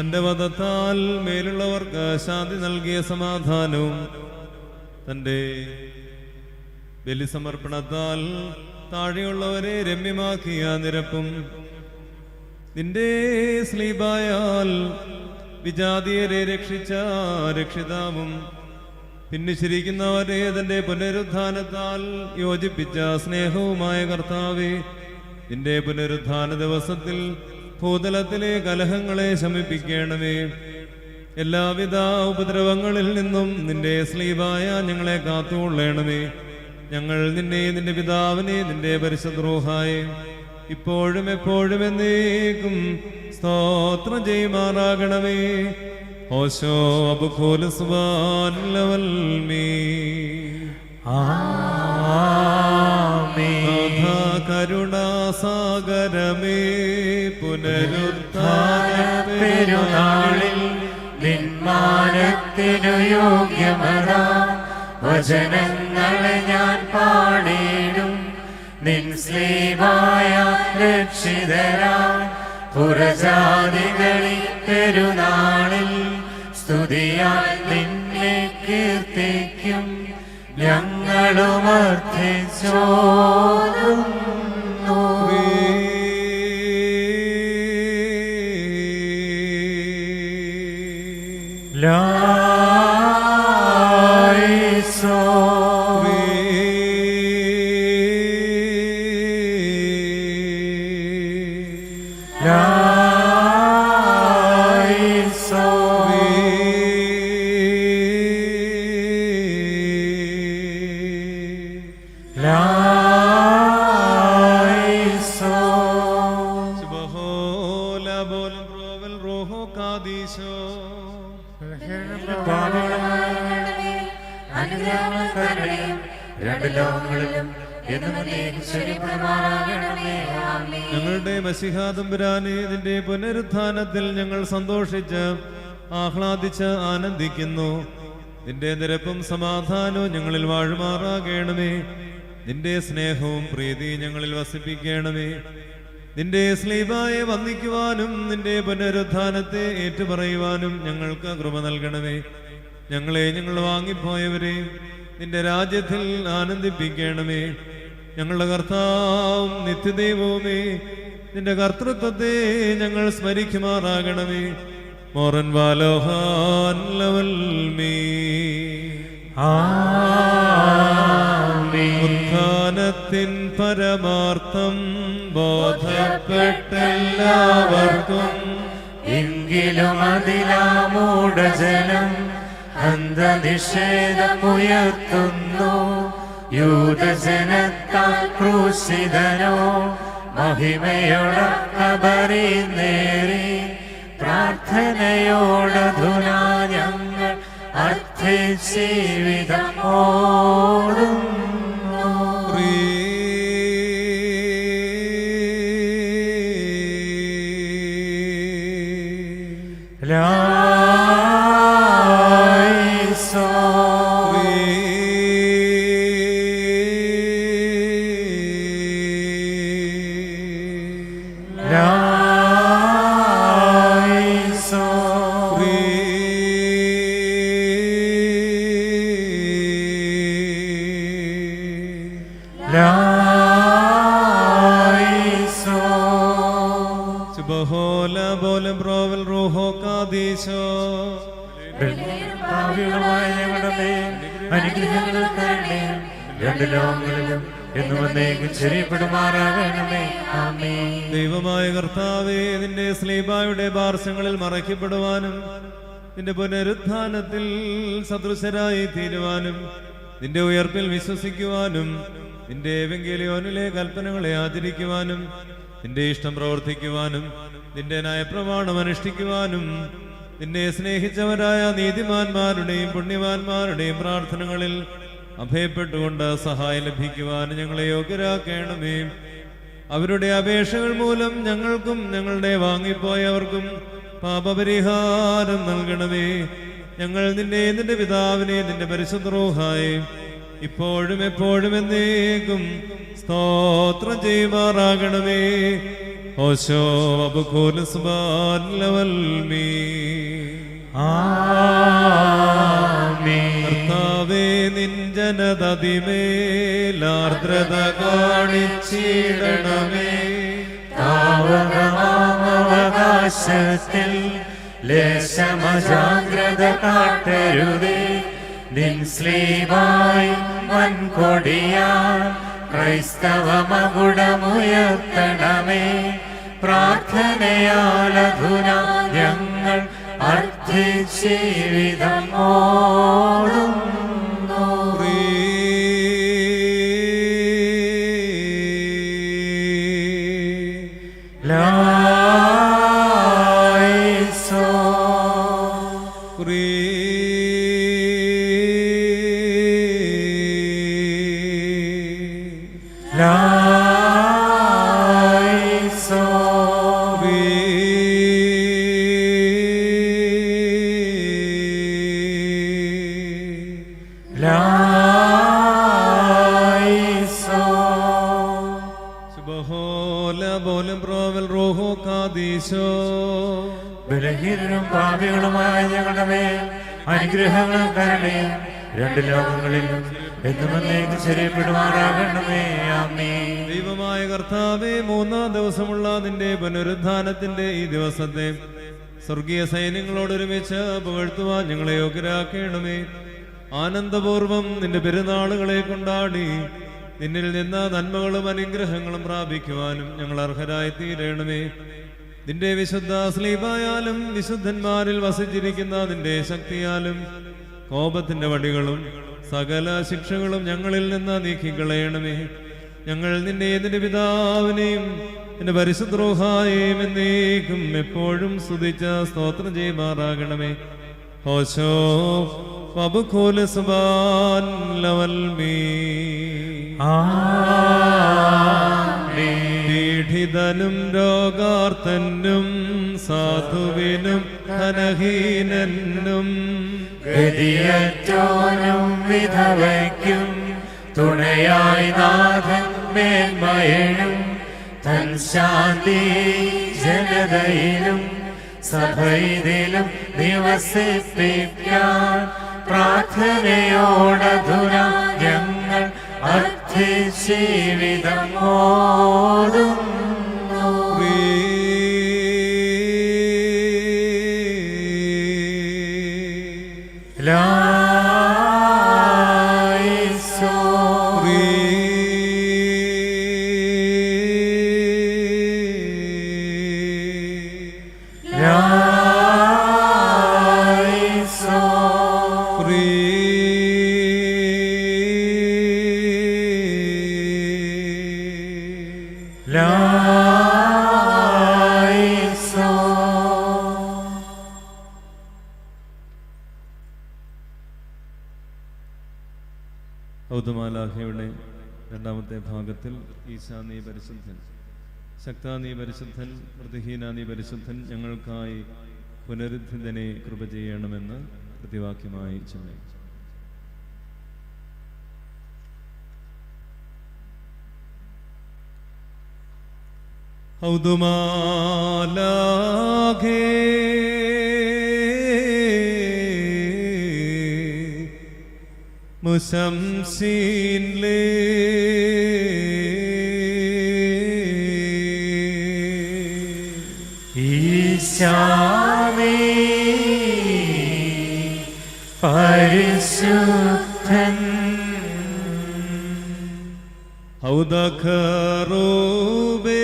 തന്റെ വധത്താൽ മേലുള്ളവർക്ക് ശാന്തി നൽകിയ സമാധാനവും തന്റെ ബലിസമർപ്പണത്താൽ താഴെയുള്ളവരെ രമ്യമാക്കിയ നിരപ്പും നിന്റെ സ്ലീബായാൽ വിജാതീയരെ രക്ഷിച്ച രക്ഷിതാവും ഭിന്നിച്ചിരിക്കുന്നവരെ തന്റെ പുനരുദ്ധാനത്താൽ യോജിപ്പിച്ച സ്നേഹവുമായ കർത്താവെ നിന്റെ പുനരുദ്ധാന ദിവസത്തിൽ ഭൂതലത്തിലെ കലഹങ്ങളെ ശമിപ്പിക്കണമേ. എല്ലാവിധ ഉപദ്രവങ്ങളിൽ നിന്നും നിന്റെ സ്ലീവായ ഞങ്ങളെ കാത്തുകൊള്ളണമേ. ഞങ്ങൾ നിന്നെ നിന്റെ പിതാവിനെ നിന്റെ പരിശുദ്രോഹായെ ഇപ്പോഴും എപ്പോഴും എന്നേക്കും സ്തോത്രം ചെയ്യുമാറാകണമേ. ഓശോ. നാഥ കരുണാസാഗരമേ. പുനരുദ്ധാന പെരുനാളിൽ നിന്മാനത്തിനു യോഗ്യമതാ. വചനങ്ങളെ ഞാൻ പാടിയിടും. നിൻ സ്ലീവായ രക്ഷിതരാ. പുറജാതികളിൽ പെരുനാളിൽ സ്തുതിയാൽ നിന്നെ കീർത്തിക്കും. ഞങ്ങളും അർത്ഥിച്ചോതുന്നു 两 ഞങ്ങളുടെ മസിഹാതമ്പുരാനെ ഇതിന്റെ പുനരുത്ഥാനത്തിൽ ഞങ്ങൾ സന്തോഷിച്ച് ആഹ്ലാദിച്ച് ആനന്ദിക്കുന്നു. നിന്റെ നിരപ്പും സമാധാനവും ഞങ്ങളിൽ വാഴുമാറാകണമേ. നിന്റെ സ്നേഹവും പ്രീതി ഞങ്ങളിൽ വസിപ്പിക്കണമേ. നിന്റെ സ്ലീബായെ വന്ദിക്കുവാനും നിന്റെ പുനരുത്ഥാനത്തെ ഏറ്റുപറയുവാനും ഞങ്ങൾക്ക് കൃപ നൽകണമേ. ഞങ്ങളെ ഞങ്ങൾ വാങ്ങിപ്പോയവരെ നിന്റെ രാജ്യത്തിൽ ആനന്ദിപ്പിക്കണമേ. ഞങ്ങളുടെ കർത്താവും നിത്യദൈവവുമേ നിന്റെ കർത്തൃത്വത്തെ ഞങ്ങൾ സ്മരിക്കുമാറാകണമേ. മോറൻ വാലോഹാൻ ലവൽ മീ. ഉത്ഥാനത്തിൻ പരമാർത്ഥം ബോധപ്പെട്ടെല്ലാവർക്കും എങ്കിലും അതിലാമൂഢജനം അന്ധനിഷേധമുയർത്തുന്നു. യൂതജനത്താൽ ക്രൂശിതനോ മഹിമയോടറി നേറി. പ്രാർത്ഥനയോടധുനാ ഞങ്ങൾ അർത്ഥ ഓടുന്നു അനുഗ്രഹങ്ങൾ തരണേ രണ്ട് ലോകങ്ങളിലും ദൈവമായ കർത്താവേ നിന്റെ സ്ലീബായുടെ പാർശ്വങ്ങളിൽ മറയ്ക്കപ്പെടുവാനും നിന്റെ പുനരുത്ഥാനത്തിൽ സദൃശരായി തീരുവാനും നിന്റെ ഉയർപ്പിൽ വിശ്വസിക്കുവാനും നിന്റെ ഏവെങ്കിലിയോനിലെ കൽപ്പനകളെ ആചരിക്കുവാനും നിന്റെ ഇഷ്ടം പ്രവർത്തിക്കുവാനും നിന്റെ നയപ്രമാണം അനുഷ്ഠിക്കുവാനും നിന്നെ സ്നേഹിച്ചവരായ നീതിമാന്മാരുടെയും പുണ്യവാന്മാരുടെയും പ്രാർത്ഥനകളിൽ അഭയപ്പെട്ടുകൊണ്ട് സഹായം ലഭിക്കുവാൻ ഞങ്ങളെ യോഗ്യരാക്കേണമേ. അവരുടെ അപേക്ഷകൾ മൂലം ഞങ്ങൾക്കും ഞങ്ങളുടെ വാങ്ങിപ്പോയവർക്കും പാപപരിഹാരം നൽകണമേ. ഞങ്ങൾ നിന്നെ നിന്റെ പിതാവിനെ നിന്റെ പരിശുദ്ധ ഇപ്പോഴും എപ്പോഴും എന്നേക്കും സ്തോത്രം ചെയ്യുമാറാകണമേ. ഓശോ അബുഖോൽ നിൻ കർത്താവേ നിഞ്ജനതതിമേലാർദ്രത കാണിച്ചിടണമേ. താവകമാമവകാശത്തിൽ ലേശമജാഗ്രത കാട്ടരുതേ. നിൻ സ്ലീവായി വൻകൊടിയാ. ക്രൈസ്തവ മകുടമുയർത്തണമേ പ്രാർത്ഥനയാലധുന ഞങ്ങൾ അർത്ഥിജീവിതം ഓടുന്നു ലായിസോ പാപികളുമായ ഞങ്ങളുടെ മേൽ അനുഗ്രഹങ്ങൾ കരണേ രണ്ട് ലോകങ്ങളിലും ദൈവമായ കർത്താവേ മൂന്നാം ദിവസമുള്ള നിന്റെ പുനരുദ്ധാനത്തിന്റെ ഈ ദിവസത്തെ സ്വർഗീയ സൈന്യങ്ങളോടൊരുമിച്ച് പുകഴ്ത്തുവാൻ ഞങ്ങളെ യോഗ്യരാക്കണമേ. ആനന്ദപൂർവം നിന്റെ പെരുന്നാളുകളെ കൊണ്ടാടി നിന്നിൽ നിന്ന് നന്മകളും അനുഗ്രഹങ്ങളും പ്രാപിക്കുവാനും ഞങ്ങൾ അർഹരായി തീരണമേ നിന്റെ വിശുദ്ധ സ്ലീപായാലും വിശുദ്ധന്മാരിൽ വസിച്ചിരിക്കുന്ന നിന്റെ ശക്തിയാലും കോപത്തിന്റെ വടികളും സകല ശിക്ഷകളും ഞങ്ങളിൽ നിന്ന് നീക്കിക്കളയണമേ. ഞങ്ങൾ നിന്നെ നിന്റെ പിതാവിനെയും നിന്റെ പരിശുദ്രോഹായും എന്നേക്കും എപ്പോഴും സ്തുതിച്ച സ്തോത്രം ചെയ്യുമാറാകണമേ. ഹോശോ പബുഖോല സുബാൻ ലവൽമീ ആ പീഡിതനും രോഗാർത്തനും സാധുവിനും ധനഹീനനും. ഗതിയറ്റോനും വിധവയ്ക്കും തുണയായി നാഥൻ തൻ ശാന്തി ജനതയിലും സഭയിലും നിവസിപ്പിക്കാൻ പ്രാർത്ഥനയോടധുന ഞങ്ങൾ അർത്ഥജീവിതം ഓടുന്നു ഔദമാലാഹയുടെ രണ്ടാമത്തെ ഭാഗത്തിൽ ഈശാ നീ പരിശുദ്ധൻ. ശക്ത നീ പരിശുദ്ധൻ പ്രതിഹീന നീ പരിശുദ്ധൻ ഞങ്ങൾക്കായി പുനരുദ്ധിതനെ കൃപ ചെയ്യണമെന്ന് പ്രതിവാക്യമായി ചൊല്ലി. ഔദുമാലാഘേ മുശംസീൻലേ ഈശാമേ പരിശുദ്ധൻ. ഔദഖറോബേ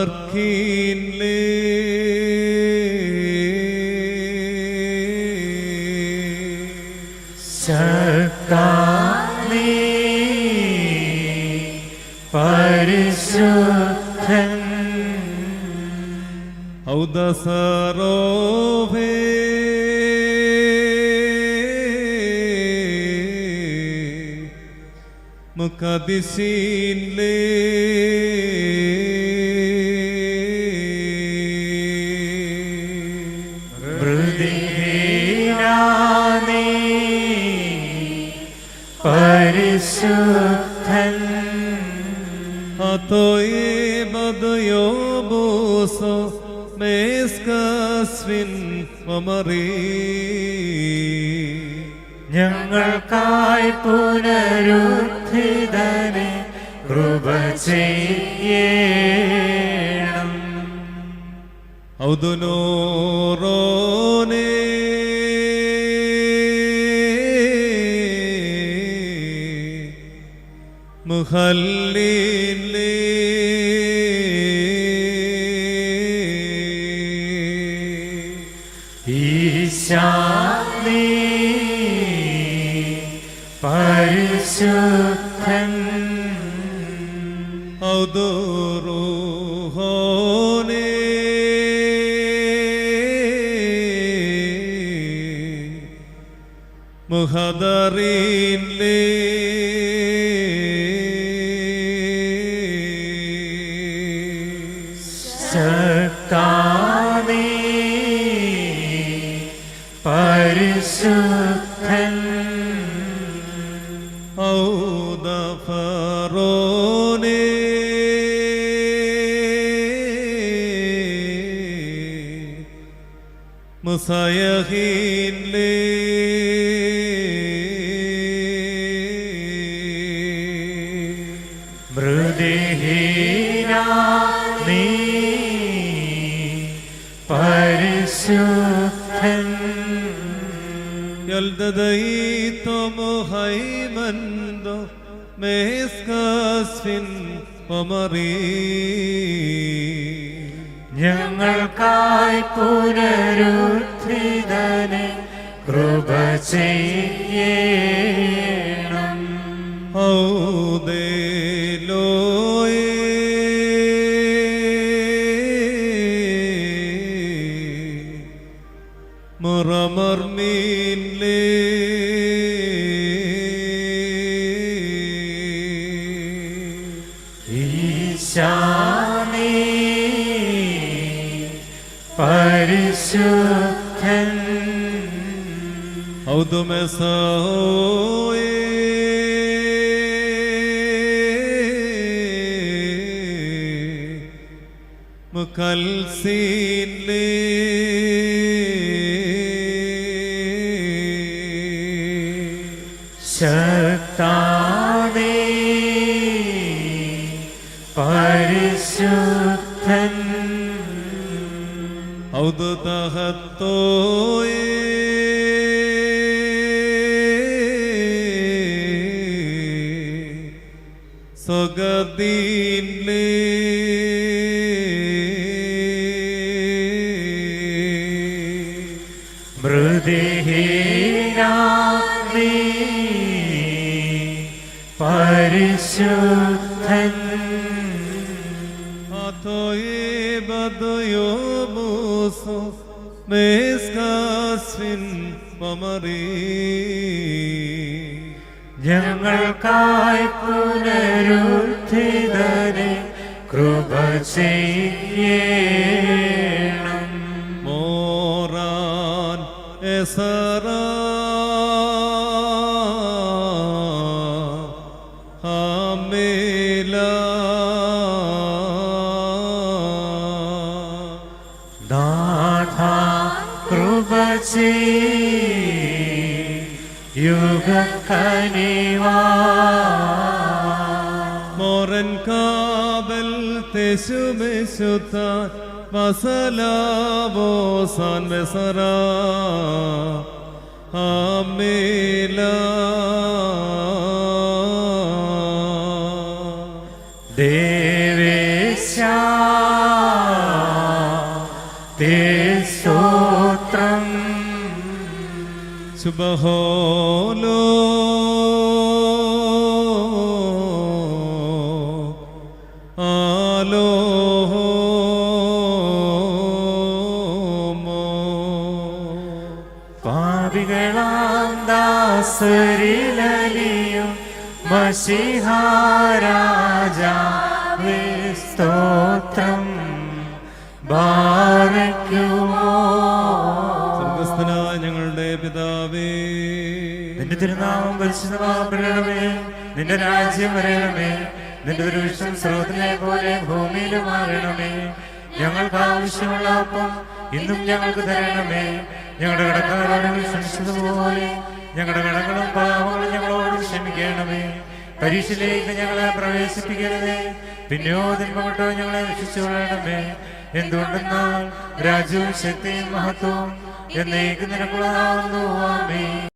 മുബർക്കീൻലേ दसरोवे मुखदिशीन ले हृदिहीनानि परिशुद्धन् अतो एव दयोबोसो മേസ്കസ്വിൻ മമറി. ഞങ്ങൾക്കായി പുനരുദ്ധിതനെ കൃപ ചെയ്യണം. ഔദുനോറോനേ. മുഹല്ലിലേ പരിശുദ്ധൻ. ഔദുറുഹോനേ. മുഹദറിൻലേ Yusufan Auda Farone Musayahin Lee يلدديت مهيمن مسكسفن ومري ഞങ്ങൾക്കായി പുനരുദ്ധിതനെ കൃപ ചെയ്യണം ഔദേലോയേ മുറമർമീൻലേ ഔദുമെസോയേ മുക്കൽസീൻലേ ശക്താനീ പരിശുദ്ധൻ. ഔദു മൃദുഹീന നീ പരിശുദ്ധൻ. muso meskasvin mamari ഞങ്ങൾക്കായി കൃപ ചെയ്യണം moran esara hamela നാഥ കൃപ യുഗക്കനിവാ moran teshumesutan masalavosan mesara hamela ദേവേശ തേ സ്തോത്രം സുബഹോലോ ദാസരിലലിയും മഷിഹാരാജാവേ സ്തോത്രം ബാരയ്ക്കുമോ സ്വർഗസ്ഥനായ ഞങ്ങളുടെ പിതാവേ. നിന്റെ തിരുനാമം പരിശുദ്ധമാകണമേ നിന്റെ രാജ്യം വരണമേ. നിന്റെ ദൃഷ്ടം സ്രോതനെ പോലെ ഭൂമിയിലുമാകണമേ. ഞങ്ങൾക്ക് ആവശ്യമുള്ള അപ്പം ഇന്നും ഞങ്ങൾക്ക് തരണമേ. ഞങ്ങളുടെ കടക്കാരോട് ഞങ്ങൾ ക്ഷമിച്ചതുപോലെ ഞങ്ങളുടെ കടങ്ങളും പാവങ്ങളും ഞങ്ങളോട് ക്ഷമിക്കണമേ. പരീക്ഷയിലേക്ക് ഞങ്ങളെ പ്രവേശിപ്പിക്കരുതേ. പിന്നെയോ തിന്മകൊണ്ടോ ഞങ്ങളെ രക്ഷിച്ചു കൊള്ളണമേ എന്തുകൊണ്ടെന്നാൽ രാജ്യവും ശക്തിയും മഹത്വവും എന്നേക്ക് നിനക്കുള്ളതാവുന്നു.